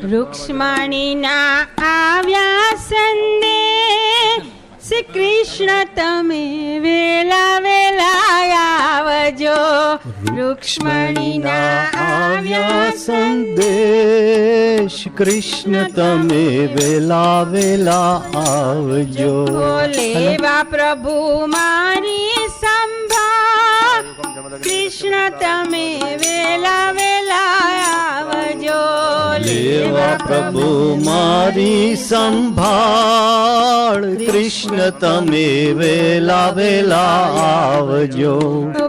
રૂક્ષ્મણીના આવ્યા સંદે. શ્રી કૃષ્ણ તમે વેલા વેલા આવજો. વૃક્ષમણીના આવ્યા સંદેશ કૃષ્ણ તમે વેલા વેલા આવજો. લેવા પ્રભુ મારી સંભાળ. કૃષ્ણ તમે પ્રભુ મારી સંભાળ. કૃષ્ણ તમે વેલા વેલા આવજો.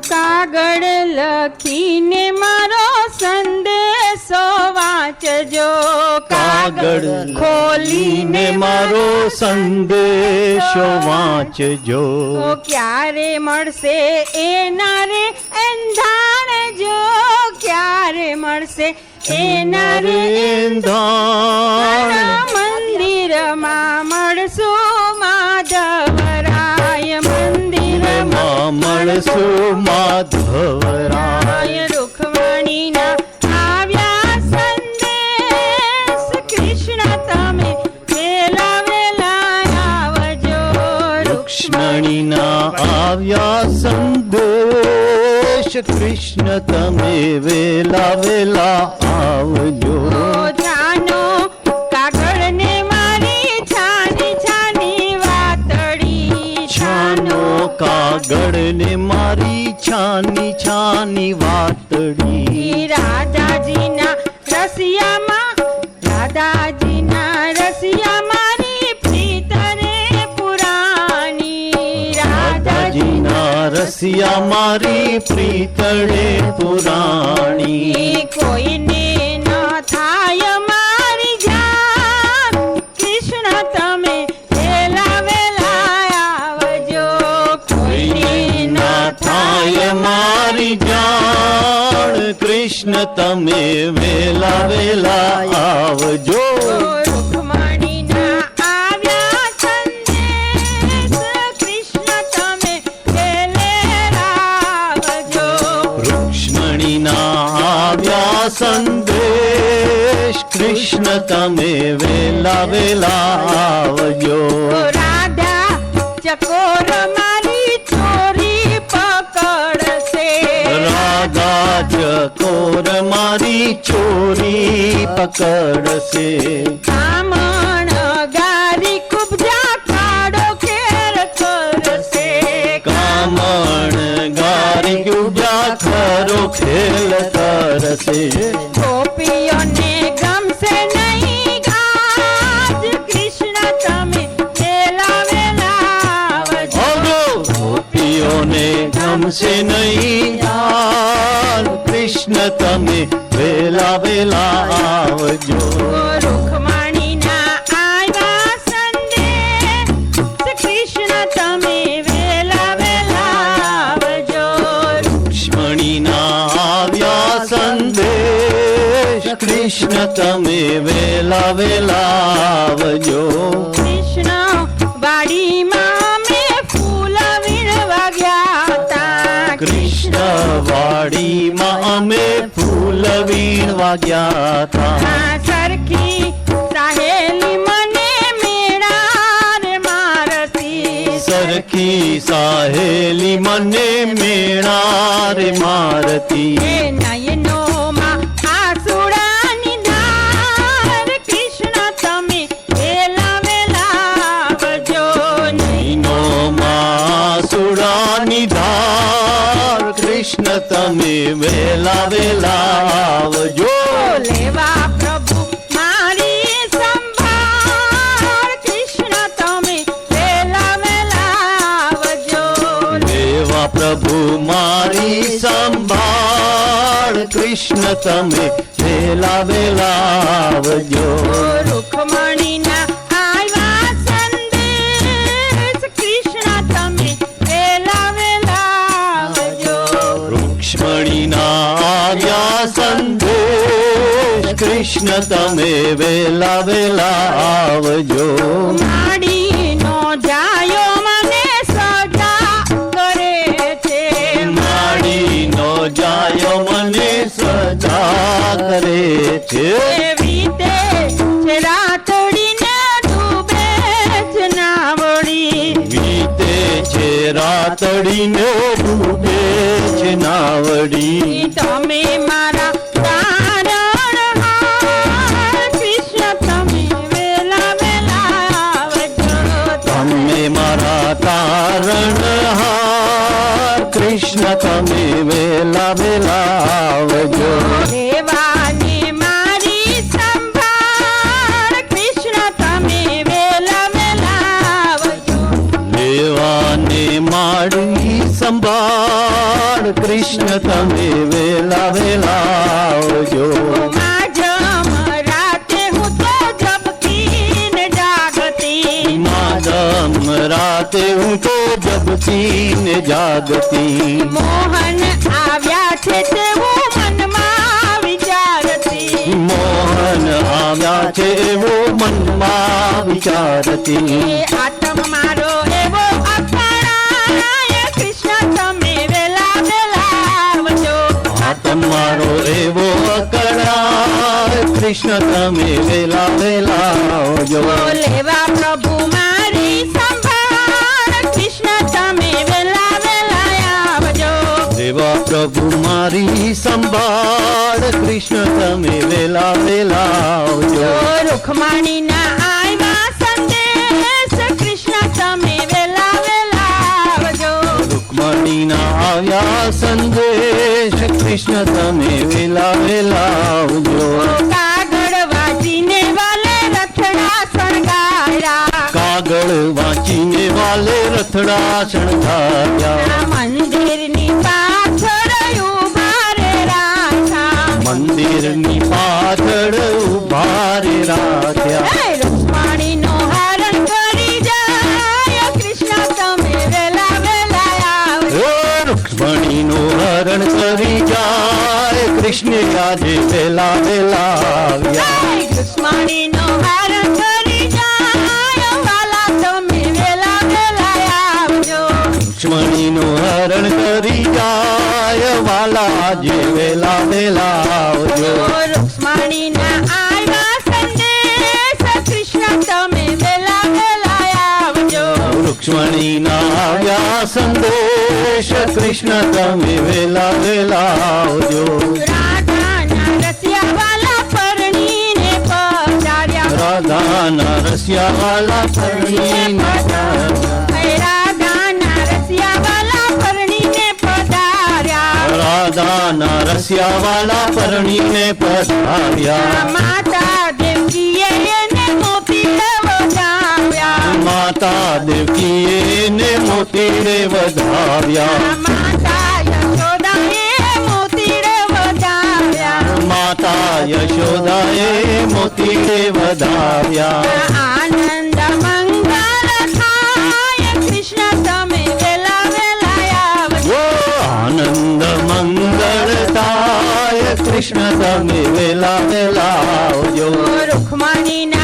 કાગળ લખીને મારો સંદેશો વાંચજો. કાગળ ખોલીને મારો સંદેશો વાંચજો. ક્યારે મળશે એના રે એંધાણ જો ક્યારે મળશે એના રે રેંધાણ મંદિરમાં મળશો માધવરાય મંદિરમાં. મળશું માધવરાય. રૂખમણીના આવ્યા સંદેશ. કૃષ્ણ તમે વેલા વેલા આવજો. રૂક્ષ્મણીના આવ્યા સંદેશ. કૃષ્ણ તમે વેલા વેલા આવજો. જાનો કાગળ ને મારી છાની છાની વાતડી છાનો કાગળ ને મારી છાની છાની વાતડી રાધાજીના રસિયા મારી પ્રીતળે પુરાણી કોઈને ન થાય મારી જાન. કૃષ્ણ તમે વેલા વેલા આવજો. કોઈને ના થાય મારી જાણ કૃષ્ણ તમે વેલા વેલા આવજો. તમે વેલા વેલા આવજો રાધા ચકોર મારી ચોરી પકડશે રાધા ચકોર મારી ચોરી પકડશે કામણ ગારી કુબજા કાળો ખેર કરશે કામણ ગારી ગુજા ખરો ખેલ કરશે ગોપીઓને ગમશે નહીં યાર. કૃષ્ણ તમે વેલા વેલા આવજો. કૃષ્ણ તમે વેલા વેલા આવજો. કૃષ્ણ વાડીમાં કૃષ્ણ વાડીમાં અમે ફૂલ વીણ વાગ્યા હતા. સરખી સાહેલી મને મેળાર મારતી. સરખી સાહેલી મને મેળાર મારતી. વેલા વેલા આવજો લેવા પ્રભુ મારી સંભાળ. કૃષ્ણ તમે વેલા વેલા આવજો દેવા પ્રભુ મારી સંભાળ. કૃષ્ણ તમે વેલા વેલા આવજો કૃષ્ણ તમે વેલા વેલા આવજો. જાયો મને સદા કરે છે. જાયો મને સદા કરે છે. વીતે છે નાવડી. વીતે છે રાતડી ને ડૂબે છે નાવડી. તમે મારા વેલા મારી સંભાળ કૃષ્ણ તમે વેલા આવજો દેવાને માડી સંભાળ કૃષ્ણ તમે વેલા વેલા આવજો માજમ રાતે હું તો જપતીને જાગતી માદમ રાતે હું તો જગતી ને જાગતી. મોહન આવ્યા છે તેવું મનમાં વિચારતી. મોહન આવ્યા છે એવો મનમાં વિચારતી. આત્મ મારો એવો કૃષ્ણ તમે વેલા વેલા આવજો. આ એવો કળા કૃષ્ણ તમે વેલા આવજો. લેવા પ્રભુ પ્રભુ મારી સંભાળ કૃષ્ણ તમે વેલા વેલા આવજો જો રૂખમાણીના આવ્યા સંદેશ કૃષ્ણ તમે વેલા વેલા આવજો રૂકમણીના આવ્યા સંદેશ કૃષ્ણ તમે વેલા વેલા આવજો કાગળ વાંચીને વાલે રથડા શણગાર્યા કાગળ વાંચીને વાલે રથડા શણગાર્યા કૃષ્ણ આજે પેલા પેલા આવ્યા. હે હરણ કરી જાય વાલા જે વેલા વેલા આવજો. રૂક્ષ્મણીના આવ્યા સંદેશ કૃષ્ણ તમે વેલા વેલા આવજો. રૂક્ષ્મણીના આવ્યા સંદેશ કૃષ્ણ તમે વેલા વેલા આવજો રાધાના રસિયા વાલા પરણીને પધાર્યા રાધાના રસિયા વાલા પરણીને હે રાધાના રસિયા વાલા પરણીને પધાર્યા રાધાના રસિયા વાલા પરણીને પધાર્યા માતા દેવકીએ એને મોતી વધાવ્યા માતા દેવકીએ ને મોતીડે વધાવ્યા યશોદાએ મોતીડે વધાવ્યા આનંદ મંગલ થાય કૃષ્ણ તમે વેલા વેલા આવજો. ઓ આનંદ મંગળ થાય કૃષ્ણ તમે વેલા વેલા આવજો. રૂકમણીના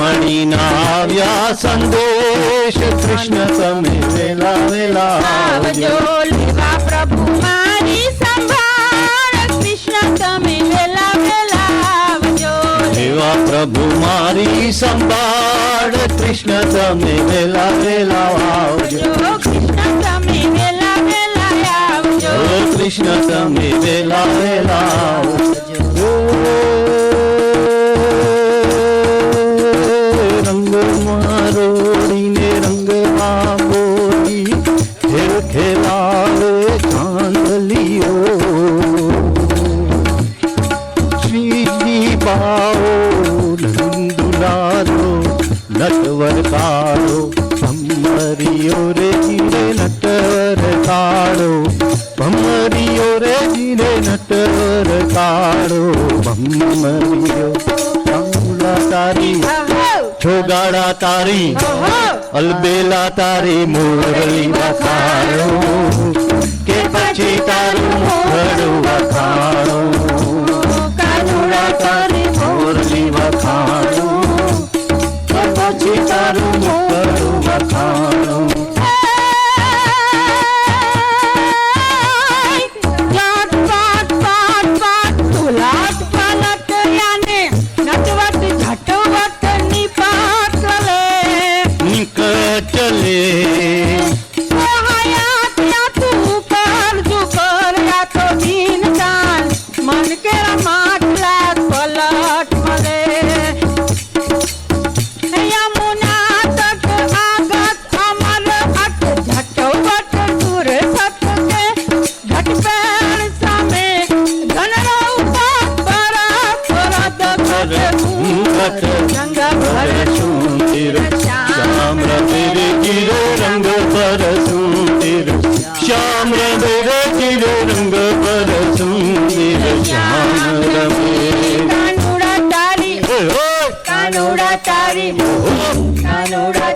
મણીના આવ્યા સંદેશ કૃષ્ણ તમે વેલા વેલા આવજો આવજો લેવા પ્રભુ મારી સંભાળ કૃષ્ણ તમે વેલા વેલા આવજો એવા પ્રભુ મારી સંભાળ કૃષ્ણ તમે વેલા વેલા આવજો જો કૃષ્ણ તમે વેલા વેલા આવજો ઓ કૃષ્ણ તમે વેલા વેલા આવજો કાળો ભમરિયો ચાંદલા તારી છોગાડા તારી અલબેલા તારી મુરલી વખાણો કે પછી તારું મુખડું વખાણો કાનુડા તારી મુરલી વખાણો કે પછી તારું பரசுந்திர ஷாம் ரங்க பரசுந்திர ஷாம்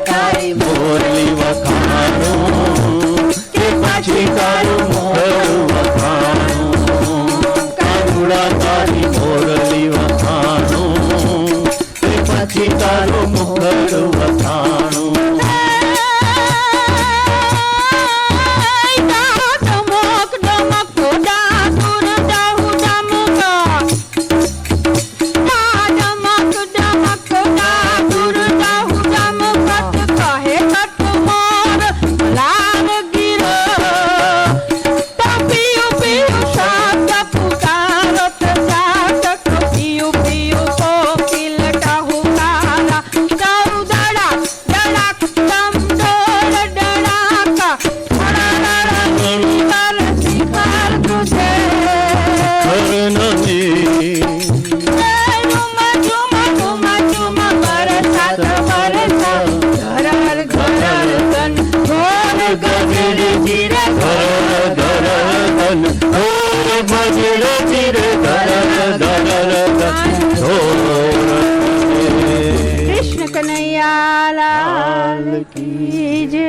தாரி முரளி வகாரோ காரு કૃષ્ણ કનૈયા લાલ કી જય